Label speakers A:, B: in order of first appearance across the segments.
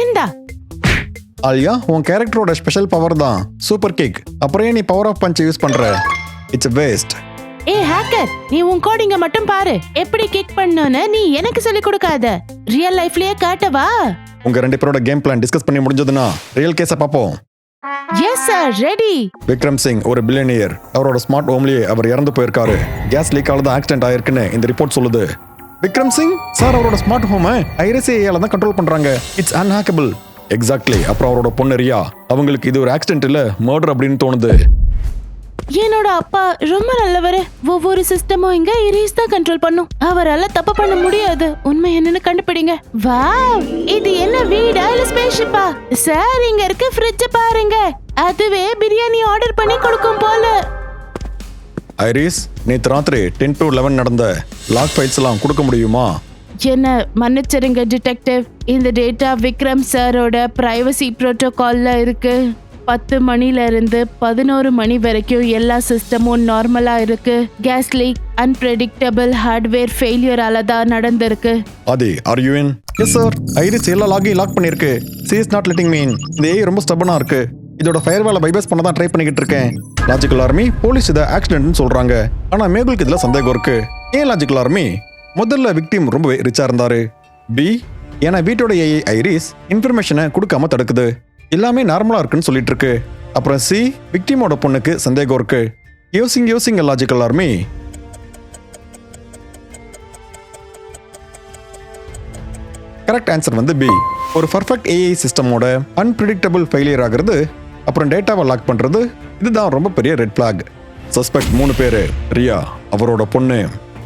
A: இந்தா
B: ஆலியா உன் கேரக்டரோட ஸ்பெஷல் பவர் தான். Super kick. அப்புறம் ஏன் நீ பவர் ஆஃப் பஞ்ச் யூஸ் பண்ற? இட்ஸ் வேஸ்ட்
A: ஏ ஹேக்கர் நீ உன் கோடிங்க மட்டும் பாரு. எப்படி கிக் பண்ணனும்னு நீ எனக்கு சொல்லி கொடுக்காத. ரியல் லைஃப்லயே காட்டவா?
B: உங்க ரெண்டு பேரோட கேம் பிளான் டிஸ்கஸ் பண்ணி முடிஞ்சதுன்னா ரியல் கேஸை பார்ப்போம்
A: yes sir ready
B: Vikram Singh ஒரு பில்லியனியர் அவரோட ஸ்மார்ட் ஹோம்லயே அவர் இறந்து போயிருக்காரு. கேஸ் லீக்கால தான் ஆக்சிடென்ட் ஆயிருக்குன்னு இந்த ரிப்போர்ட் சொல்லுது. விக்ரம் சிங்? சார் அவரோட ஸ்மார்ட் ஹோமை ஐரசிஐயால தான் கண்ட்ரோல் பண்றாங்க. இட்ஸ் அன்ஹேக்கபிள் எக்ஸாக்ட்லி அப்புறம் அவரோட பொண்ணு ரியா. அவங்களுக்கு இது ஒரு ஆக்சிடென்ட் இல்ல மர்டர் அப்படின்னு தோணுது.
A: என்னோட அப்பா ரொம்ப நல்லவரு. ஒவ்வொரு சிஸ்டமும் இங்க இரீஸ் தான் கண்ட்ரோல் பண்ணும். அவரால தப்பு பண்ண முடியாது. உண்மை என்னன்னு கண்டுபிடிங்க. வாவ் இது என்ன வீடா இல்ல ஸ்பேஸ்ஷிப்பா சார் இங்க இருக்க ஃப்ரிட்ஜ் பாருங்க. அதுவே பிரியாணி ஆர்டர் பண்ணி கொடுக்கும் போல.
B: ஐரிஸ் நேற்று ராத்திரி டென் டு லெவன் நடந்த லாக் ஃபைல்ஸ் எல்லாம் கொடுக்க முடியுமா?
A: என்ன மன்னிச்சிருங்க டிடெக்டிவ் இந்த டேட்டா விக்ரம் சாரோட பிரைவசி புரோட்டோகால்ல இருக்கு. பத்து மணில இருந்து பதினோரு மணி வரைக்கும் எல்லா சிஸ்டமும் நார்மலா இருக்கு. கேஸ் லீக் அன்பிரடிக்டபிள் ஹார்ட்வேர் ஃபெயிலியரால தான் நடந்திருக்கு.
B: Aadhi are you in yes sir Iris எல்லா லாகையும் லாக் பண்ணிருக்கு she is not letting me in இந்த ஏஐ ரொம்ப ஸ்டபனா இருக்கு. இதோட ஃபயர் வேலை பைபாஸ் பண்ண தான் ட்ரை பண்ணிக்கிட்டு இருக்கேன். லாஜிக்கல் ஆர்மி போலீஸ் இதை ஆக்சிடென்ட்னு சொல்றாங்க. ஆனா மேகுலுக்கு இதுல சந்தேகம் இருக்கு. ஏன் லாஜிக்கல் ஆர்மி முதல்ல விக்டிம் ரொம்பவே ரிச்சா இருந்தாரு. பி ஏன்னா வீட்டோட ஏஐ ஐரிஸ் இன்ஃபர்மேஷனை கொடுக்காம தடுக்குது. எல்லாமே நார்மலா இருக்குன்னு சொல்லிட்டு இருக்கு அப்புறம் சி விக்டிமோட பொண்ணுக்கு சந்தேகம் இருக்கு. யோசிங் யோசிங் லாஜிக்கல் ஆர்மி கரெக்ட் ஆன்சர் வந்து பி ஒரு பர்ஃபெக்ட் ஏஐ சிஸ்டமோட அன்பிரிடிக்டபிள் ஃபெயிலியர் ஆகிறது அப்புறம் டேட்டாவை லாக் பண்ணுறது இதுதான் ரொம்ப பெரிய ரெட் ஃபிளாக் சஸ்பெக்ட் மூணு பேர் ரியா அவரோட பொண்ணு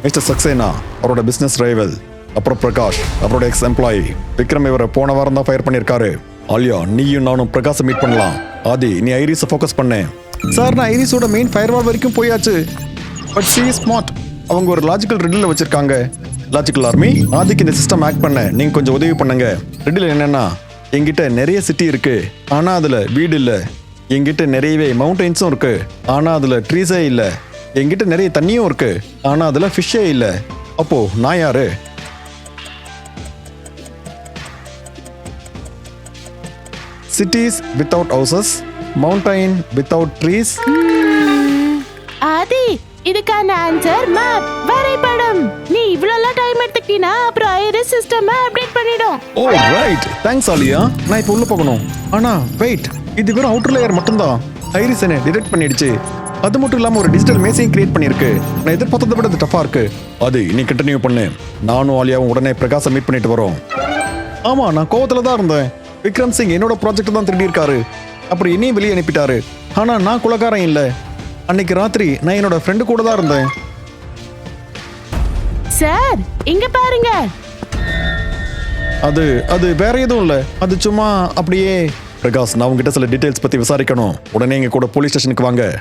B: மிஸ்டர் சக்சேனா அவரோட பிஸ்னஸ் ரைவல் அப்புறம் பிரகாஷ் அவரோட எக்ஸ் எம்ப்ளாயி விக்ரம் இவரை போன வாரம் தான் ஃபயர் பண்ணியிருக்காரு. ஆலியா நீயும் நானும் பிரகாஷை மீட் பண்ணலாம். ஆதி நீ ஐரிஸை ஃபோக்கஸ் பண்ணு. சார் நான் ஐரிஸோட மெயின் ஃபயர்வால் வரைக்கும் போயாச்சு. பட் சி ஸ்மார்ட் அவங்க ஒரு லாஜிக்கல் ரிடில் வச்சிருக்காங்க. லாஜிக்கல் ஆர்மி ஆதிக்கு இந்த சிஸ்டம் ஆக்ட் பண்ண. நீங்கள் கொஞ்சம் உதவி பண்ணுங்க. ரிடில் என்னென்னா எங்கிட்ட நிறைய சிட்டி இருக்கு. ஆனால் அதில் வீடு இல்லை. என்கிட்ட நிறையவே மவுண்டன்ஸும் இருக்கு. ஆனா அதுல ட்ரீஸே இல்ல. எங்கிட்ட நிறைய தண்ணியும் இருக்கு. ஆனா அதுல ஃபிஷ்ஷே இல்ல. அப்போ நான் யாரு? Cities without houses mountain without trees
A: Aadhi இதுக்கான ஆன்சர் மேப் வரைபடம். சிஸ்டம் அப்டேட் பண்ணிடும்.
B: ஓ ரைட் தேங்க்ஸ் ஆலியா நான் இப்போ உள்ள போகணும். ஆனா வெயிட் இது வெறும் அவுட்டர் லேயர் மட்டும்தான். ஐரிஸ் என்ன டிடெக்ட் பண்ணிடுச்சு. அது மட்டும் இல்லாம ஒரு டிஜிட்டல் மேசையும் கிரியேட் பண்ணிருக்கு நான் எதிர்பார்த்ததை விட இது டஃபா இருக்கு. அது நீ கண்டினியூ பண்ணு. நானும் ஆலியாவும் உடனே பிரகாசம் மீட் பண்ணிட்டு வரோம். ஆமா நான் கோவத்துல தான் இருந்தேன். விக்ரம் சிங் என்னோட ப்ராஜெக்ட் தான் திருடி இருக்காரு. அப்புறம் என்னையும் வெளியே அனுப்பிட்டாரு. ஆனா நான் குலகாரன் இல்ல. அன்னைக்கு ராத்திரி நான் என்னோட ஃப்ரெண்டு கூட தான் இருந்தேன்.
A: சார் இங்க பாருங்க.
B: அது அது வேற எதுவும் இல்ல. அது சும்மா அப்படியே பிரகாஷ் நான் உங்ககிட்ட சில டீடைல்ஸ் பத்தி விசாரிக்கணும். உடனே எங்க கூட போலீஸ் ஸ்டேஷனுக்கு வாங்க.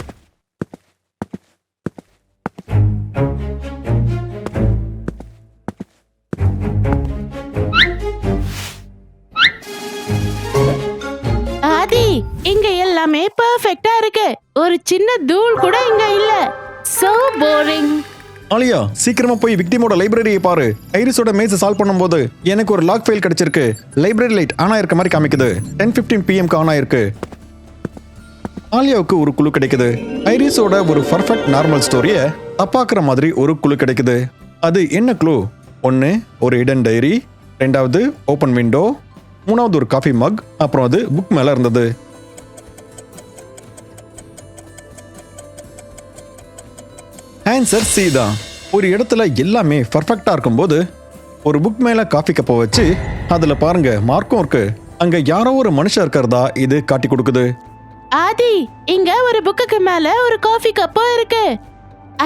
A: ஆதி இங்க எல்லாமே பெர்ஃபெக்ட்டா இருக்கு. ஒரு சின்ன தூள் கூட இங்க இல்ல. சோ போரிங்
B: ஆலியா சீக்கிரமா போய் விக்டிமோட லைப்ரரியை பாரு. ஐரிஸோட மேஸ் சால்வ் பண்ணும்போது எனக்கு ஒரு லாக் ஃபைல் கிடைச்சிருக்கு. லைப்ரரி லைட் ஆன் ஆயிருக்க மாதிரி காமிக்குது. டென் பிப்டீன் பிஎம்க்கு ஆன் ஆயிருக்கு ஆலியாவுக்கு ஒரு குழு கிடைக்குது. ஐரிஸோட ஒரு பர்ஃபெக்ட் நார்மல் ஸ்டோரியை தப்பாக்குற மாதிரி ஒரு குழு கிடைக்குது. அது என்ன குழு ஒன்று ஒரு இடன் டைரி ரெண்டாவது ஓப்பன் விண்டோ மூணாவது ஒரு காஃபி மக் அப்புறம் அது புக் மேலே இருந்தது. ஆன்சர் சி தான் ஒரு இடத்துல எல்லாமே பர்ஃபெக்டா இருக்கும்போது ஒரு புக் மேல காஃபி கப்பை வச்சு அதுல பாருங்க மார்க்கும் இருக்கு. அங்க யாரோ ஒரு மனுஷன் இருக்கிறதா இது காட்டி கொடுக்குது.
A: ஆதி இங்க ஒரு புக்குக்கு மேல ஒரு காஃபி கப்பும் இருக்கு.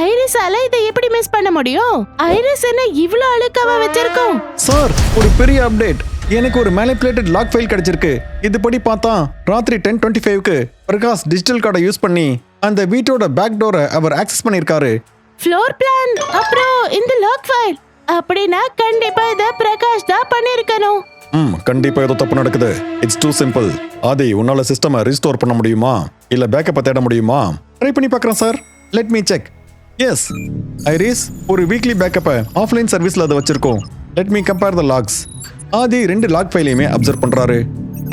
A: ஐரிஸால இதை எப்படி மிஸ் பண்ண முடியும்? ஐரிஸ் என்ன இவ்ளோ அழுக்காவா வச்சிருக்கோம்?
B: சார் ஒரு பெரிய அப்டேட் எனக்கு ஒரு மேனிப்புலேட்டட் லாக் ஃபைல் கிடைச்சிருக்கு. இதுபடி பார்த்தா ராத்திரி டென் டுவெண்ட்டி ஃபைவ்க்கு பிரகாஷ் டிஜிட்டல் கார்டை யூஸ் பண்ணி அந்த வீட்டோட பேக் டோரை அவர் ஆக்சஸ் பண்ணியிருக்காரு.
A: ஃப்ளோர் பிளான் அப்புறம் இந்த லாக் ஃபைல் அப்படின்னா கண்டிப்பா இத பிரகாஷ் தான் பண்ணிருக்கணும்.
B: ம் கண்டிப்பா ஏதோ தப்பு நடக்குது. இட்ஸ் டூ சிம்பிள் ஆதி உன்னால சிஸ்டமை ரீஸ்டோர் பண்ண முடியுமா? இல்ல பேக்கப்பை தேட முடியுமா? ட்ரை பண்ணி பார்க்கறேன் sir let me check yes Iris ஒரு வீக்லி பேக்கப்பை ஆஃப்லைன் சர்வீஸ்ல அதை வச்சிருக்கோம். Let me compare the logs Aadhi ரெண்டு லாக் ஃபைலையுமே அப்சர்வ் பண்றாரு.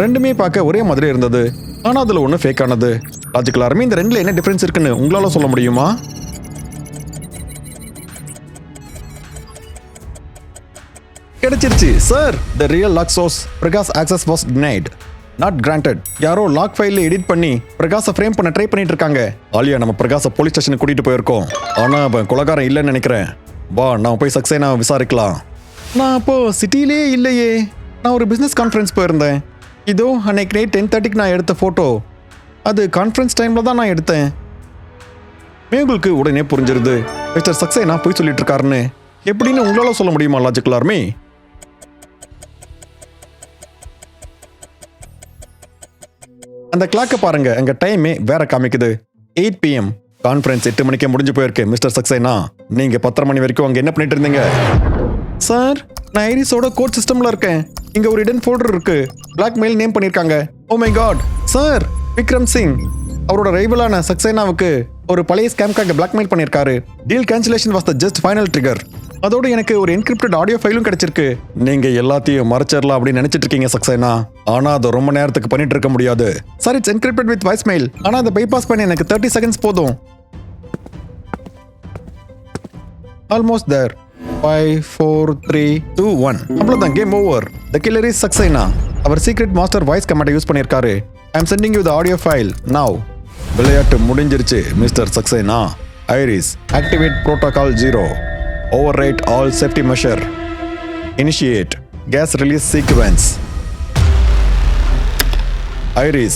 B: ரெண்டுமே பார்க்க ஒரே மாதிரி இருந்தது. ஆனா அதுல ஒன்று ஃபேக் ஆனது. லாஜிக்கல் ஆர்மி இந்த ரெண்டுல என்ன டிஃபரன்ஸ் இருக்குன்னு உங்களால சொல்ல முடியுமா? கிடைச்சிருச்சு. Sir the real log source Prakash access was denied not granted யாரோ லாக் ஃபைலில் எடிட் பண்ணி பிரகாஷை ஃப்ரேம் பண்ண ட்ரை பண்ணிட்டு இருக்காங்க. ஆலியா நம்ம பிரகாஷை போலீஸ் ஸ்டேஷனுக்கு கூட்டிட்டு போயிருக்கோம். ஆனா அவன் குலகாரம் இல்லைன்னு நினைக்கிறேன். வா நான் போய் சக்சேனா விசாரிக்கலாம். நான் அப்போ சிட்டிலே இல்லையே. நான் ஒரு பிஸ்னஸ் கான்ஃபரன்ஸ் போயிருந்தேன். இதோ அன்னைக்கு நைட் டென் தேர்ட்டிக்கு நான் எடுத்த ஃபோட்டோ அது கான்ஃபரன்ஸ் டைமில் தான் நான் எடுத்தேன். மேகுலுக்கு உடனே புரிஞ்சிருது. மிஸ்டர் சக்சேனா போய் சொல்லிட்டு இருக்காருன்னு. எப்படின்னு உங்களால சொல்ல முடியுமா லாஜிக்கலாருமே அந்த கிளாக்கை பாருங்க. எங்க டைமே வேற காமிக்குது. எயிட் பிஎம் கான்ஃபரன்ஸ் எட்டு மணிக்கே முடிஞ்சு போயிருக்கு மிஸ்டர் சக்சேனா. நீங்க பத்தரை மணி வரைக்கும் அங்க என்ன பண்ணிட்டு இருந்தீங்க? சார் நான் ஐரிஸோட கோட் சிஸ்டம்ல இருக்கேன். இங்க ஒரு இடன் ஃபோல்டர் இருக்கு. பிளாக்மெயில் நேம் பண்ணிருக்காங்க. ஓ my god sir Vikram Singh. அவரோட ரைவலான சக்சேனாவுக்கு ஒரு பழைய ஸ்கேம்காக பிளாக்மெயில் பண்ணிருக்காரு. Deal cancellation was the just final trigger அதோட எனக்கு ஒரு என்கிரிப்டட் ஆடியோ ஃபைலும் கிடைச்சிருக்கு. நீங்க எல்லாத்தையும் மறைச்சிடலாம் அப்படின்னு நினைச்சிட்டு இருக்கீங்க சக்சேனா. ஆனா அதை ரொம்ப நேரத்துக்கு பண்ணிட்டு இருக்க முடியாது. Sir it's encrypted with voice mail ஆனா அதை பைபாஸ் பண்ணி எனக்கு தேர்ட்டி செகண்ட்ஸ் போதும். Almost there five four three two one அவ்வளோதான் game over the killer is Saxena. Our secret master voice கமெண்டை யூஸ் பண்ணியிருக்காரு. I am sending you the audio file now விளையாட்டு முடிஞ்சிருச்சு mister Saxena. Iris activate protocol zero override all measure. Measure initiate gas release Iris,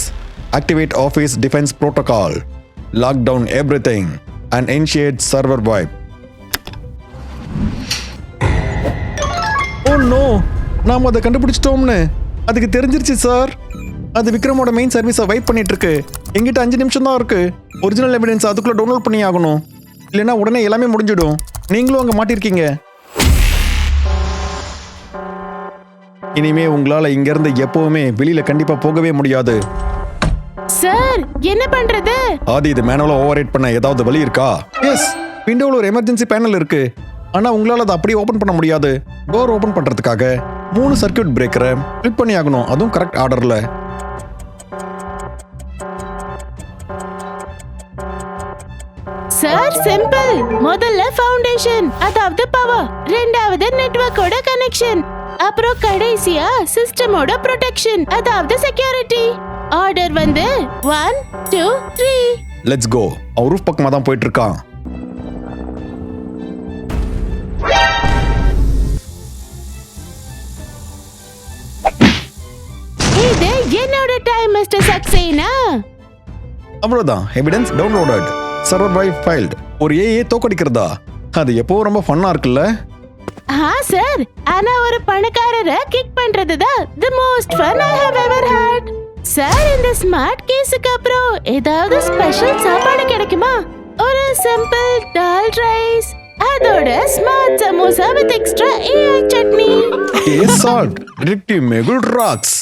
B: activate Office Defense Protocol, lock down everything, and initiate server wipe. Oh, oh no நாம் அதை கண்டுபிடிச்சிட்டோம்னு. அதுக்கு தெரிஞ்சிருச்சு sir அது விக்ரமோட main சர்வீஸை vibe பண்ணிட்டு இருக்கு எங்கிட்ட அஞ்சு நிமிஷம் தான் இருக்கு. ஒரிஜினல் எவிடன்ஸ் அதுக்குள்ள டவுன்லோட் பண்ணி ஆகணும். இல்லைன்னா உடனே எல்லாமே முடிஞ்சிடும். நீங்களும் அங்கே மாட்டிருக்கீங்க. இனிமே உங்களால இங்க இருந்து எப்பவுமே வெளியில கண்டிப்பா போகவே முடியாது.
A: சார் என்ன பண்றது?
B: ஆதி இது மேனுவலா ஓவர் பண்ண ஏதாவது வழி இருக்கா? எஸ் விண்டோவில் ஒரு எமர்ஜென்சி பேனல் இருக்கு. ஆனா உங்களால அதை அப்படியே ஓபன் பண்ண முடியாது. டோர் ஓபன் பண்றதுக்காக மூணு சர்க்யூட் பிரேக்கரை ஃபிளிப் பண்ணி ஆகணும் அதுவும் கரெக்ட் ஆர்டர்ல
A: சார் சிம்பிள் முதல்ல ஃபவுண்டேஷன் அதாவது பவர் ரெண்டாவது நெட்வொர்க்கோட கனெக்ஷன் அப்புறம் கடைசியா சிஸ்டமோட ப்ரொடெக்ஷன் அதாவது செக்யூரிட்டி ஆர்டர் வந்து one two three
B: let's go அவன் ரூஃப் பக்கமா தான் போயிட்டு இருக்கான்
A: இது என்னோட டைம் மிஸ்டர் சக்சேனா
B: அவ்வளவுதான். எவிடன்ஸ் டவுன்லோடட் சர்வர் ஃபைல்ட் ஒரு ஏஏ தோக்கடிக்கிறதா? அது எப்போ ரொம்ப ஃபன்னா இருக்குல்ல?
A: ஆ சார் ஆனா ஒரு பணக்காரரை கிக் பண்றது தான் the most fun I have ever had sir இந்த ஸ்மார்ட் கேஸுக்கு அப்புறம் ஏதாவது ஸ்பெஷல் சாப்பாடு கிடைக்குமா? ஒரு சிம்பிள் டால் ரைஸ் அதோட smart samosa with extra AI chutney.
B: A salt detective Mehul rocks